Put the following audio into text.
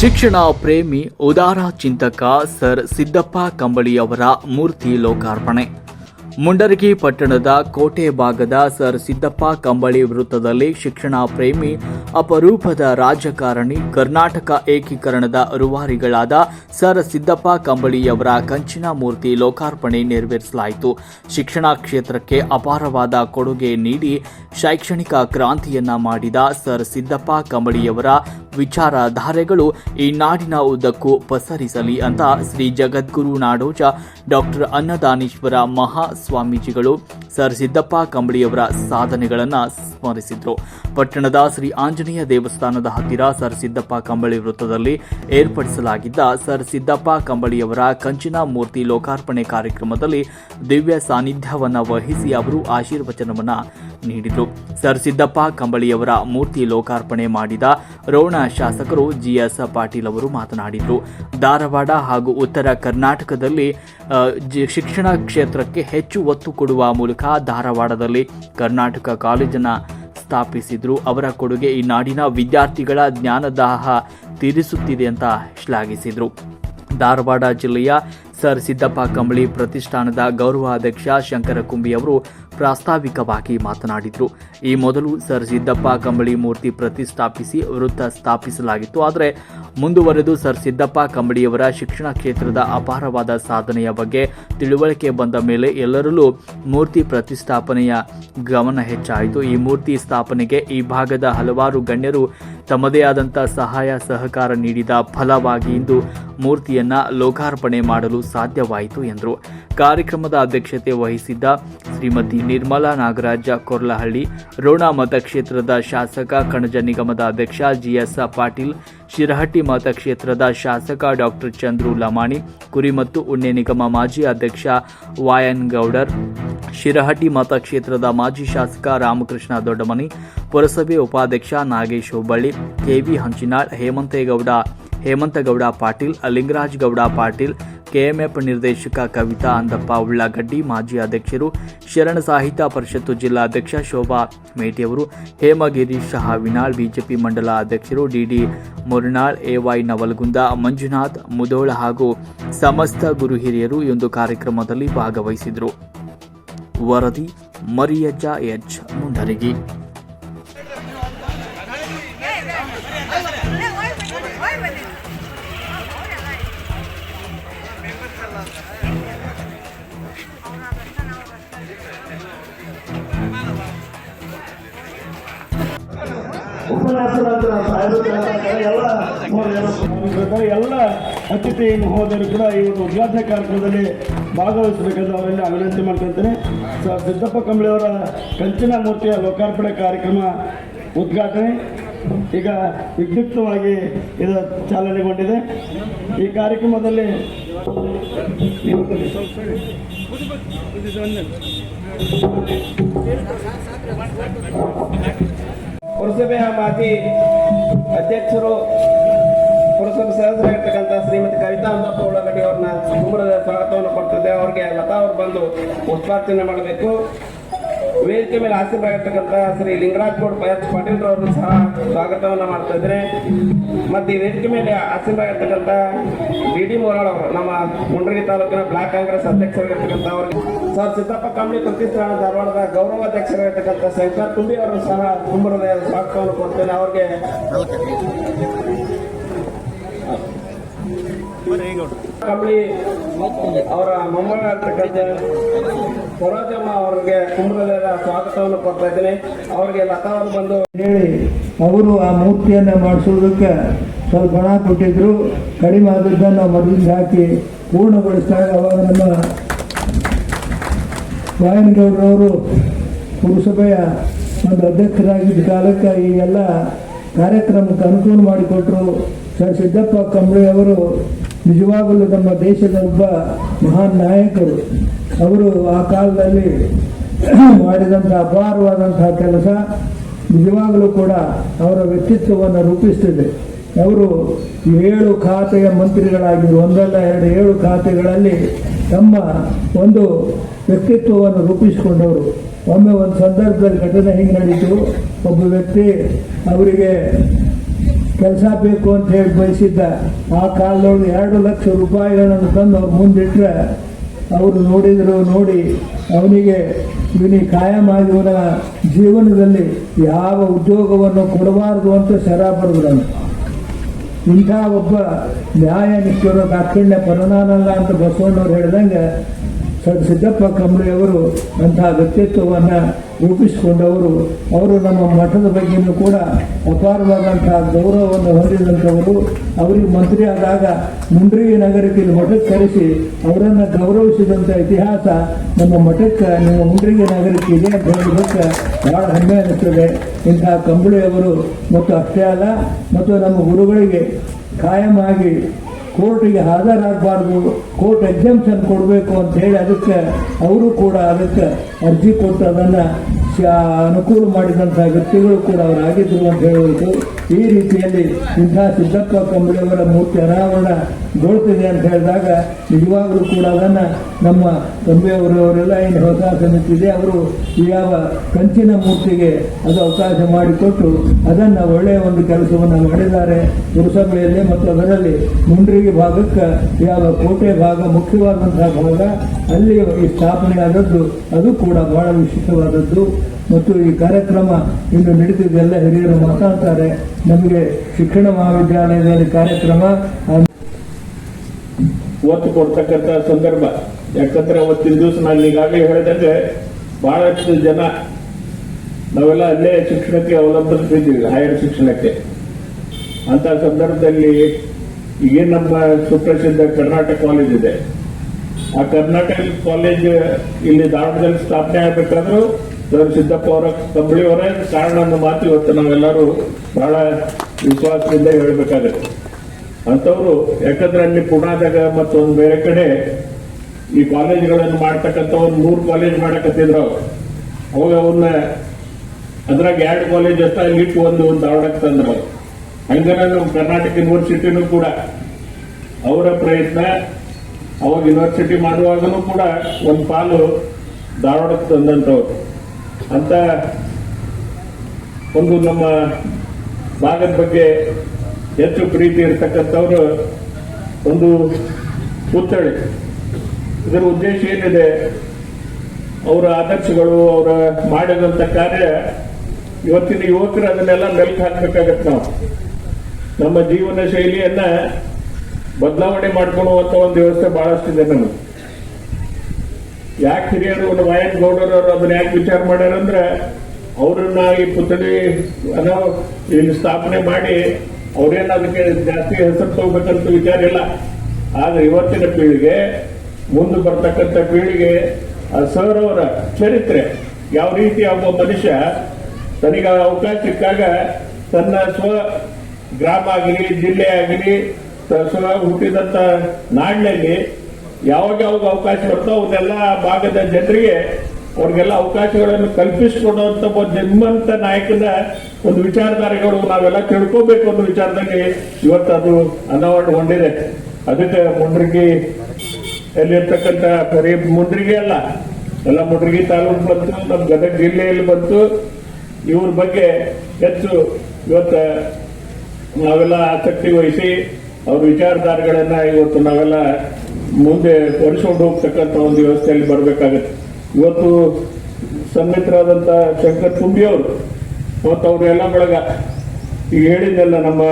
ಶಿಕ್ಷಣ ಪ್ರೇಮಿ, ಉದಾರ ಚಿಂತಕ ಸರ್ ಸಿದ್ದಪ್ಪ ಕಂಬಳಿಯವರ ಮೂರ್ತಿ ಲೋಕಾರ್ಪಣೆ. ಮುಂಡರಗಿ ಪಟ್ಟಣದ ಕೋಟೆ ಭಾಗದ ಸರ್ ಸಿದ್ದಪ್ಪ ಕಂಬಳಿ ವೃತ್ತದಲ್ಲಿ ಶಿಕ್ಷಣ ಪ್ರೇಮಿ, ಅಪರೂಪದ ರಾಜಕಾರಣಿ, ಕರ್ನಾಟಕ ಏಕೀಕರಣದ ರುವಾರಿಗಳಾದ ಸರ್ ಸಿದ್ದಪ್ಪ ಕಂಬಳಿಯವರ ಕಂಚಿನ ಮೂರ್ತಿ ಲೋಕಾರ್ಪಣೆ ನೆರವೇರಿಸಲಾಯಿತು. ಶಿಕ್ಷಣ ಕ್ಷೇತ್ರಕ್ಕೆ ಅಪಾರವಾದ ಕೊಡುಗೆ ನೀಡಿ ಶೈಕ್ಷಣಿಕ ಕ್ರಾಂತಿಯನ್ನ ಮಾಡಿದ ಸರ್ ಸಿದ್ದಪ್ಪ ಕಂಬಳಿಯವರ ವಿಚಾರಧಾರೆಗಳು ಈ ನಾಡಿನ ಉದ್ದಕ್ಕೂ ಪಸರಿಸಲಿ ಅಂತ ಶ್ರೀ ಜಗದ್ಗುರು ನಾಡೋಜ ಡಾಕ್ಟರ್ ಅನ್ನದಾನೀಶ್ವರ ಮಹಾ ಸ್ವಾಮೀಜಿಗಳು ಸರ್ ಸಿದ್ದಪ್ಪ ಕಂಬಳಿಯವರ ಸಾಧನೆಗಳನ್ನು ಸ್ಮರಿಸಿದ್ರು. ಪಟ್ಟಣದ ಶ್ರೀ ಆಂಜನೇಯ ದೇವಸ್ಥಾನದ ಹತ್ತಿರ ಸರ್ ಸಿದ್ದಪ್ಪ ಕಂಬಳಿ ವೃತ್ತದಲ್ಲಿ ಏರ್ಪಡಿಸಲಾಗಿದ್ದ ಸರ್ ಸಿದ್ದಪ್ಪ ಕಂಬಳಿಯವರ ಕಂಚಿನ ಮೂರ್ತಿ ಲೋಕಾರ್ಪಣೆ ಕಾರ್ಯಕ್ರಮದಲ್ಲಿ ದಿವ್ಯ ಸಾನ್ನಿಧ್ಯವನ್ನು ವಹಿಸಿ ಅವರು ಆಶೀರ್ವಚನವನ್ನು ನೀಡಿದರು. ಸರ್ ಸಿದ್ದಪ್ಪ ಕಂಬಳಿಯವರ ಮೂರ್ತಿ ಲೋಕಾರ್ಪಣೆ ಮಾಡಿದ ರೋಣ ಶಾಸಕರು ಜಿಎಸ್ ಪಾಟೀಲ್ ಅವರು ಮಾತನಾಡಿದರು. ಧಾರವಾಡ ಹಾಗೂ ಉತ್ತರ ಕರ್ನಾಟಕದಲ್ಲಿ ಶಿಕ್ಷಣ ಕ್ಷೇತ್ರಕ್ಕೆ ಹೆಚ್ಚು ಒತ್ತು ಕೊಡುವ ಮೂಲಕ ಧಾರವಾಡದಲ್ಲಿ ಕರ್ನಾಟಕ ಕಾಲೇಜನ್ನು ಸ್ಥಾಪಿಸಿದ್ರು. ಅವರ ಕೊಡುಗೆ ಈ ನಾಡಿನ ವಿದ್ಯಾರ್ಥಿಗಳ ಜ್ಞಾನದಾಹ ತೀರಿಸುತ್ತಿದೆ ಅಂತ ಶ್ಲಾಘಿಸಿದರು. ಧಾರವಾಡ ಜಿಲ್ಲೆಯ ಸರ್ ಸಿದ್ದಪ್ಪ ಕಂಬಳಿ ಪ್ರತಿಷ್ಠಾನದ ಗೌರವಾಧ್ಯಕ್ಷ ಶಂಕರ ಕುಂಬಿ ಅವರು ಪ್ರಾಸ್ತಾವಿಕವಾಗಿ ಮಾತನಾಡಿದರು. ಈ ಮೊದಲು ಸರ್ ಸಿದ್ದಪ್ಪ ಕಂಬಳಿ ಮೂರ್ತಿ ಪ್ರತಿಷ್ಠಾಪಿಸಿ ವೃತ್ತ ಸ್ಥಾಪಿಸಲಾಗಿತ್ತು. ಆದರೆ ಮುಂದುವರೆದು ಸರ್ ಸಿದ್ದಪ್ಪ ಕಂಬಳಿಯವರ ಶಿಕ್ಷಣ ಕ್ಷೇತ್ರದ ಅಪಾರವಾದ ಸಾಧನೆಯ ಬಗ್ಗೆ ತಿಳುವಳಿಕೆ ಬಂದ ಮೇಲೆ ಎಲ್ಲರಲ್ಲೂ ಮೂರ್ತಿ ಪ್ರತಿಷ್ಠಾಪನೆಯ ಗಮನ ಹೆಚ್ಚಾಯಿತು. ಈ ಮೂರ್ತಿ ಸ್ಥಾಪನೆಗೆ ಈ ಭಾಗದ ಹಲವಾರು ಗಣ್ಯರು ತಮ್ಮದೇ ಆದಂಥ ಸಹಾಯ, ಸಹಕಾರ ನೀಡಿದ ಫಲವಾಗಿ ಇಂದು ಮೂರ್ತಿಯನ್ನ ಲೋಕಾರ್ಪಣೆ ಮಾಡಲು ಸಾಧ್ಯವಾಯಿತು ಎಂದರು. ಕಾರ್ಯಕ್ರಮದ ಅಧ್ಯಕ್ಷತೆ ವಹಿಸಿದ್ದ ಶ್ರೀಮತಿ ನಿರ್ಮಲಾ ನಾಗರಾಜ ಕೊರ್ಲಹಳ್ಳಿ, ರೋಣ ಮತಕ್ಷೇತ್ರದ ಶಾಸಕ ಕಣಜ ನಿಗಮದ ಅಧ್ಯಕ್ಷ ಜಿಎಸ್ ಪಾಟೀಲ್, ಶಿರಹಟ್ಟಿ ಮತಕ್ಷೇತ್ರದ ಶಾಸಕ ಡಾಕ್ಟರ್ ಚಂದ್ರು ಲಮಾಣಿ ಕುರಿ ಮತ್ತು ಉಣ್ಣೆ ನಿಗಮ ಮಾಜಿ ಅಧ್ಯಕ್ಷ ವಾಯನ್ ಗೌಡರ್ ಶಿರಹಟ್ಟಿ ಮತಕ್ಷೇತ್ರದ ಮಾಜಿ ಶಾಸಕ ರಾಮಕೃಷ್ಣ ದೊಡ್ಡಮನಿ, ಪುರಸಭೆ ಉಪಾಧ್ಯಕ್ಷ Nagesh Hubballi, K V Hanchinal, Hemantegowda, Hemantagowda Patil, Lingaraj Gowda Patil, KMF ನಿರ್ದೇಶಕ ಕವಿತಾ ಅಂದಪ್ಪ ಉಳ್ಳಾಗಡ್ಡಿ ಮಾಜಿ ಅಧ್ಯಕ್ಷರು, ಶರಣ ಸಾಹಿತ್ಯ ಪರಿಷತ್ತು ಜಿಲ್ಲಾಧ್ಯಕ್ಷ ಶೋಭಾ ಮೇಟಿಯವರು ಹೇಮಗಿರೀಶ್ ಹಾವಿನಾಳ್ ಬಿಜೆಪಿ ಮಂಡಲ ಅಧ್ಯಕ್ಷರು D D Murnal, A Y Navalgund, Manjunath Mudhol ಹಾಗೂ ಸಮಸ್ತ ಗುರು ಹಿರಿಯರು ಒಂದು ಕಾರ್ಯಕ್ರಮದಲ್ಲಿ ಭಾಗವಹಿಸಿದರು. ವರದಿ ಮರಿಯಜ್ಜ ಎಚ್. ಮುಂಡರಗಿ ಎಲ್ಲ ಅತಿಥಿ ಮಹೋದಯರು ಕೂಡ ಈ ಒಂದು ಉದ್ಘಾಟನಾ ಕಾರ್ಯಕ್ರಮದಲ್ಲಿ ಭಾಗವಹಿಸಬೇಕೆಂದು ಅವರೆಲ್ಲ ವಿನಂತಿ ಮಾಡ್ಕೊಳ್ತೇನೆ. ಸರ್ ಸಿದ್ದಪ್ಪ ಕಂಬಳಿಯವರ ಕಂಚಿನ ಮೂರ್ತಿಯ ಲೋಕಾರ್ಪಣೆ ಕಾರ್ಯಕ್ರಮ ಉದ್ಘಾಟನೆ. ಈಗ ವಿದ್ಯುಕ್ತವಾಗಿ ಇದು ಚಾಲನೆಗೊಂಡಿದೆ. ಈ ಕಾರ್ಯಕ್ರಮದಲ್ಲಿ ಪುರಸಭೆಯ ಮಾಜಿ ಅಧ್ಯಕ್ಷರು ಪುರಸಭೆ ಶ್ರೀಮತಿ ಕವಿತಾ ಅಂದಪ್ಪ ಉಳ್ಳಾಗಡ್ಡಿ ಅವ್ರನ್ನ ಕುಂಬರದ ಸ್ವಾಗತವನ್ನು ಕೊಡ್ತಿದ್ದೆ ಅವ್ರಿಗೆ ಲತಾ ಅವ್ರು ಬಂದು ಪುಷ್ಪಾರ್ಚನೆ ಮಾಡಬೇಕು. ವೇದಿಕೆ ಮೇಲೆ ಆಸೀನರಾಗಿರ್ತಕ್ಕಂಥ ಶ್ರೀ ಲಿಂಗರಾಜ್ ಗೌಡ್ ಎಚ್ ಪಾಟೀಲ್ ಅವರನ್ನು ಸಹ ಸ್ವಾಗತವನ್ನು ಮಾಡ್ತಾ ಇದ್ರೆ ಮತ್ತೆ ಈ ವೇದಿಕೆ ಮೇಲೆ ಆಸೀನರಾಗಿರ್ತಕ್ಕಂಥ ಡಿ ಡಿ ಮೋರಾಳ್ ಅವರು, ನಮ್ಮ ಮುಂಡ್ರಿ ತಾಲೂಕಿನ ಬ್ಲಾಕ್ ಕಾಂಗ್ರೆಸ್ ಅಧ್ಯಕ್ಷರಾಗಿರ್ತಕ್ಕಂಥ ಅವ್ರಿಗೆ ಸರ್ ಸಿದ್ದಪ್ಪ ಕಂಬಳಿ ಪ್ರತಿಷ್ಠಾನ ಧಾರವಾಡದ ಗೌರವ ಅಧ್ಯಕ್ಷರಾಗಿರ್ತಕ್ಕಂಥ ಶಂಕರ್ ತುಂಬಿ ಅವರು ಸಹ ಕುಂಬರದ ಸ್ವಾಗತವನ್ನು ಕೊಡ್ತೇನೆ. ಅವ್ರಿಗೆ ಕಂಬಳಿ ಅವರ ಮೊಮ್ಮಗಳಾಗಿರ್ತಕ್ಕಂಥ ಸರೋಜಮ್ಮ ಅವ್ರಿಗೆ ಕುಂಭದ ಸ್ವಾಗತವನ್ನು ಕೊಡ್ತಾ ಇದ್ದೀನಿ. ಅವ್ರಿಗೆ ಲತಾವರು ಬಂದು ಹೇಳಿ, ಅವರು ಆ ಮೂರ್ತಿಯನ್ನು ಮಾಡಿಸೋದಕ್ಕೆ ಸ್ವಲ್ಪ ಹಣ ಕೊಟ್ಟಿದ್ರು. ಕಡಿಮೆ ಆದದ್ದನ್ನು ನಾವು ಮೊದಲಿಂದ ಹಾಕಿ ಪೂರ್ಣಗೊಳಿಸಿದಾಗ ಅವಾಗ ನಮ್ಮ ವಾಯನಗೌಡರವರು ಪುರಸಭೆಯ ಒಂದು ಅಧ್ಯಕ್ಷರಾಗಿದ್ದ ಕಾಲಕ್ಕೆ ಈ ಎಲ್ಲ ಕಾರ್ಯಕ್ರಮಕ್ಕೆ ಅನುಕೂಲ ಮಾಡಿಕೊಟ್ರು. ಸರ್ ಸಿದ್ದಪ್ಪ ಕಂಬಳಿ ಅವರು ನಿಜವಾಗಲೂ ನಮ್ಮ ದೇಶದ ಒಬ್ಬ ಮಹಾನ್ ನಾಯಕರು, ಅವರು ಆ ಕಾಲದಲ್ಲಿ ಮಾಡಿದಂಥ ಅಪಾರವಾದಂತಹ ಕೆಲಸ ನಿಜವಾಗಲೂ ಕೂಡ ಅವರ ವ್ಯಕ್ತಿತ್ವವನ್ನು ರೂಪಿಸ್ತಿದೆ. ಅವರು ಏಳು ಖಾತೆಯ ಮಂತ್ರಿಗಳಾಗಿದ್ದರು. ಒಂದಲ್ಲ, ಎರಡು, ಏಳು ಖಾತೆಗಳಲ್ಲಿ ತಮ್ಮ ಒಂದು ವ್ಯಕ್ತಿತ್ವವನ್ನು ರೂಪಿಸಿಕೊಂಡವರು. ಒಮ್ಮೆ ಒಂದು ಸಂದರ್ಭದಲ್ಲಿ ಘಟನೆ ಹಿಂಗೆ ನಡೀತು? ಒಬ್ಬ ವ್ಯಕ್ತಿ ಅವರಿಗೆ ಕೆಲಸ ಬೇಕು ಅಂತ ಹೇಳಿ ಬಯಸಿದ್ದ ಆ ಕಾಲದೊಳಗೆ ಎರಡು ಲಕ್ಷ ರೂಪಾಯಿಗಳನ್ನು ತಂದು ಅವ್ರು ಮುಂದಿಟ್ರೆ ಅವರು ನೋಡಿದರು ನೋಡಿ ಅವನಿಗೆ ಇವನಿಗೆ ಕಾಯಂ ಇವನ ಜೀವನದಲ್ಲಿ ಯಾವ ಉದ್ಯೋಗವನ್ನು ಕೊಡಬಾರದು ಅಂತ ಶರ ಬರೆದ್ರನು ಇಂಥ ಒಬ್ಬ ನ್ಯಾಯ ನಿಷ್ಠರ ದಾಕ್ಷಿಣ್ಯ ಪರನಾನಲ್ಲ ಅಂತ ಬಸವಣ್ಣವ್ರು ಹೇಳ್ದಂಗೆ ಸಿದ್ದಪ್ಪ ಕಂಬಳಿಯವರು ಅಂತಹ ವ್ಯಕ್ತಿತ್ವವನ್ನು ರೂಪಿಸಿಕೊಂಡವರು, ಅವರು ನಮ್ಮ ಮಠದ ಬಗ್ಗೆಯೂ ಕೂಡ ಅಪಾರವಾದಂತಹ ಗೌರವವನ್ನು ಹೊಂದಿದಂಥವರು. ಅವರಿಗೆ ಮಂತ್ರಿ ಆದಾಗ ಮುಂಡ್ರಿಗೆ ನಗರಕ್ಕೆ ಮಠಕ್ಕೆ ಕರೆಸಿ ಅವರನ್ನು ಗೌರವಿಸಿದಂಥ ಇತಿಹಾಸ ನಮ್ಮ ಮಠಕ್ಕೆ, ನಿಮ್ಮ ಮುಂಡ್ರಿಗೆ ನಗರಕ್ಕೆ ಇದೆ ಅಂತ ಹೇಳೋದಕ್ಕೆ ಬಹಳ ಹೆಮ್ಮೆ ಅನ್ನಿಸ್ತದೆ ಇಂತಹ ಕಂಬಳಿಯವರು ಮತ್ತು ಅಷ್ಟೇ ಅಲ್ಲ, ಮತ್ತು ನಮ್ಮ ಗುರುಗಳಿಗೆ ಕಾಯಮಾಗಿ ಕೋರ್ಟಿಗೆ ಹಾಜರಾಗಬಾರ್ದು ಕೋರ್ಟ್ ಎಕ್ಸಾಮ್ಷನ್ ಕೊಡಬೇಕು ಅಂತ ಹೇಳಿ ಅದಕ್ಕೆ ಅವರು ಕೂಡ ಅದಕ್ಕೆ ಅರ್ಜಿ ಕೊಟ್ಟು ಅದನ್ನು ಅನುಕೂಲ ಮಾಡಿದಂಥ ವ್ಯಕ್ತಿಗಳು ಕೂಡ ಅವರಾಗಿದ್ದರು ಅಂತ ಹೇಳುವುದು ಈ ರೀತಿಯಲ್ಲಿ ಇಂಥ ಸಿದ್ದಪ್ಪ ಕಂಬಳಿಯವರ ಮೂರ್ತಿ ಅನಾವರಣಗೊಳ್ತಿದೆ ಅಂತ ಹೇಳಿದಾಗ ನಿಜವಾಗಲೂ ಕೂಡ ಅದನ್ನು ನಮ್ಮ ತಂಬೆಯವರು ಅವರೆಲ್ಲ ಏನು ಹೊಸ ಸಮಿತಿ ಅವರು ಈ ಯಾವ ಕಂಚಿನ ಮೂರ್ತಿಗೆ ಅದು ಅವಕಾಶ ಮಾಡಿಕೊಟ್ಟು ಅದನ್ನು ಒಳ್ಳೆಯ ಒಂದು ಕೆಲಸವನ್ನು ಮಾಡಿದ್ದಾರೆ. ಪುರಸಭೆಯಲ್ಲಿ ಮತ್ತು ಅದರಲ್ಲಿ ಮುಂಡ್ರಿಗೆ ಭಾಗಕ್ಕೆ ಯಾವ ಕೋಟೆ ಭಾಗ, ಮುಖ್ಯವಾದಂತಹ ಭಾಗ ಅಲ್ಲಿ ಈ ಸ್ಥಾಪನೆ ಆದದ್ದು ಅದು ಕೂಡ ಬಹಳ ವಿಶಿಷ್ಟವಾದದ್ದು. ಮತ್ತು ಈ ಕಾರ್ಯಕ್ರಮ ಇನ್ನು ನಡೀತಿದ್ದೆಲ್ಲ ಹಿರಿಯರು ಮಾತಾಡ್ತಾರೆ. ನಮಗೆ ಶಿಕ್ಷಣ ಮಹಾವಿದ್ಯಾಲಯದಲ್ಲಿ ಕಾರ್ಯಕ್ರಮ ಒತ್ತು ಕೊಡ್ತಕ್ಕಂಥ ಸಂದರ್ಭ. ಯಾಕಂದ್ರೆ ಅವತ್ತಿನ ದಿವಸ ನಾನು ಈಗಾಗಲೇ ಹೇಳಿದಂಗೆ ಬಹಳಷ್ಟು ಜನ, ನಾವೆಲ್ಲ ಅಲ್ಲೇ ಶಿಕ್ಷಣಕ್ಕೆ ಅವಲಂಬಿಸಿದ್ದೀವಿ, ಹೈಯರ್ ಶಿಕ್ಷಣಕ್ಕೆ. ಅಂತ ಸಂದರ್ಭದಲ್ಲಿ ಈಗ ನಮ್ಮ ಸುಪ್ರಸಿದ್ಧ ಕರ್ನಾಟಕ ಕಾಲೇಜ್ ಇದೆ. ಆ ಕರ್ನಾಟಕ ಕಾಲೇಜ್ ಇಲ್ಲಿ ಧಾರವಾಡದಲ್ಲಿ ಸ್ಥಾಪನೆ ಆಗ್ಬೇಕಾದ್ರೂ ಸರ್ ಸಿದ್ದಪ್ಪ ಅವರ ಕಂಬಳಿಯವರೇ, ಕಾರಣ ಅನ್ನೋ ಮಾತು ಇವತ್ತು ನಾವೆಲ್ಲರೂ ಬಹಳ ವಿಶ್ವಾಸದಿಂದ ಹೇಳಬೇಕಾಗತ್ತೆ. ಅಂತವರು ಯಾಕಂದ್ರೆ ಅಲ್ಲಿ ಪುಣಾದಾಗ ಮತ್ತೊಂದು ಬೇರೆ ಕಡೆ ಈ ಕಾಲೇಜ್ಗಳನ್ನು ಮಾಡ್ತಕ್ಕಂಥ ಒಂದು ಮೂರು ಕಾಲೇಜ್ ಮಾಡಕತ್ತಿದ್ರು ಅವ್ರು. ಅವಾಗ ಅವನ್ನ ಅದ್ರಾಗ ಎರಡು ಕಾಲೇಜ್ ಅಂತ ಇಟ್ಟು ಒಂದು ಒಂದು ಧಾರವಾಡಕ್ಕೆ ತಂದ್ರು ಹಂಗನ ನಮ್ಮ ಕರ್ನಾಟಕ ಯೂನಿವರ್ಸಿಟಿನೂ ಕೂಡ ಅವರ ಪ್ರಯತ್ನ, ಅವಾಗ ಯೂನಿವರ್ಸಿಟಿ ಮಾಡುವಾಗನೂ ಕೂಡ ಒಂದು ಪಾಲು ಧಾರವಾಡಕ್ಕೆ ತಂದಂಥವ್ರು ಅಂತ ಒಂದು ನಮ್ಮ ಭಾಗದ ಬಗ್ಗೆ ಹೆಚ್ಚು ಪ್ರೀತಿ ಇರತಕ್ಕಂಥವ್ರು ಒಂದು ಪುತ್ಥಳಿ ಇದರ ಉದ್ದೇಶ ಏನಿದೆ? ಅವರ ಆದರ್ಶಗಳು, ಅವರ ಮಾಡಿದಂಥ ಕಾರ್ಯ ಇವತ್ತಿನ ಯುವಕರು ಅದನ್ನೆಲ್ಲ ಮೆಲ್ಕು ಹಾಕಬೇಕಾಗತ್ತೆ ನಾವು. ನಮ್ಮ ಜೀವನ ಶೈಲಿಯನ್ನ ಬದಲಾವಣೆ ಮಾಡ್ಕೊಳ್ಳುವಂಥ ಒಂದು ವ್ಯವಸ್ಥೆ ಬಹಳಷ್ಟಿದೆ ನಮಗೆ ಯಾಕೆ ಹಿರಿಯರು ಒಂದು ಗೌಡರು ಅವರು ಅದನ್ನ ಯಾಕೆ ವಿಚಾರ ಮಾಡ್ಯಾರಂದ್ರೆ ಅವ್ರನ್ನ ಈ ಪುತ್ಥಳಿ ಅನ್ನೋ ಇಲ್ಲಿ ಸ್ಥಾಪನೆ ಮಾಡಿ ಅವ್ರೇನು ಅದಕ್ಕೆ ಜಾಸ್ತಿ ಹೆಸರು ತಗೋಬೇಕಂತ ವಿಚಾರ ಇಲ್ಲ. ಆದ್ರೆ ಇವತ್ತಿನ ಪೀಳಿಗೆ, ಮುಂದೆ ಬರ್ತಕ್ಕಂಥ ಪೀಳಿಗೆ, ಆ ಸರ್ ಅವರ ಚರಿತ್ರೆ ಯಾವ ರೀತಿ ಒಬ್ಬ ಮನುಷ್ಯ, ತನಗೆ ಅವಕಾಶ ಸಿಕ್ಕಾಗ ತನ್ನ ಸ್ವ ಗ್ರಾಮ ಆಗಲಿ ಜಿಲ್ಲೆ ಆಗಲಿ ಸ್ವ ಹುಟ್ಟಿದಂತ ನಾಡಿನಲ್ಲಿ ಯಾವಾಗ ಯಾವಾಗ ಅವಕಾಶ ಬರ್ತೋ ಅವನ್ನೆಲ್ಲ ಭಾಗದ ಜನರಿಗೆ ಅವ್ರಿಗೆಲ್ಲ ಅವಕಾಶಗಳನ್ನು ಕಲ್ಪಿಸಿಕೊಡುವಂತ ಒಬ್ಬ ಜನ್ಮಂತ ನಾಯಕನ ಒಂದು ವಿಚಾರಧಾರೆಗಳು ನಾವೆಲ್ಲ ತಿಳ್ಕೋಬೇಕು ಅನ್ನೋ ವಿಚಾರದಲ್ಲಿ ಇವತ್ತು ಅದು ಅನಾವರಣಗೊಂಡಿದೆ ಅದಕ್ಕೆ ಮುಂಡ್ರಿಗಿ ಅಲ್ಲಿರ್ತಕ್ಕಂಥ ಬರೀ ಮುಂಡ್ರಿಗಿ ಅಲ್ಲ, ಎಲ್ಲ ಮುಂಡ್ರಿಗಿ ತಾಲೂಕು ಬಂತು, ನಮ್ಮ ಗದಗ ಜಿಲ್ಲೆಯಲ್ಲಿ ಬಂತು. ಇವ್ರ ಬಗ್ಗೆ ಹೆಚ್ಚು ಇವತ್ತು ನಾವೆಲ್ಲ ಆಸಕ್ತಿ ವಹಿಸಿ ಅವ್ರ ವಿಚಾರಧಾರೆಗಳನ್ನ ಇವತ್ತು ನಾವೆಲ್ಲ ಮುಂದೆ ಹೊರಿಸ್ಕೊಂಡು ಹೋಗ್ತಕ್ಕಂಥ ಒಂದು ವ್ಯವಸ್ಥೆಯಲ್ಲಿ ಬರಬೇಕಾಗತ್ತೆ. ಇವತ್ತು ಸನ್ನಿಹಿತರಾದಂಥ ಶಂಕರ್ ತುಂಬಿ ಅವರು ಮತ್ತು ಅವರೆಲ್ಲ ಬಳಗ, ಈಗ ಹೇಳಿದ್ದೆಲ್ಲ ನಮ್ಮ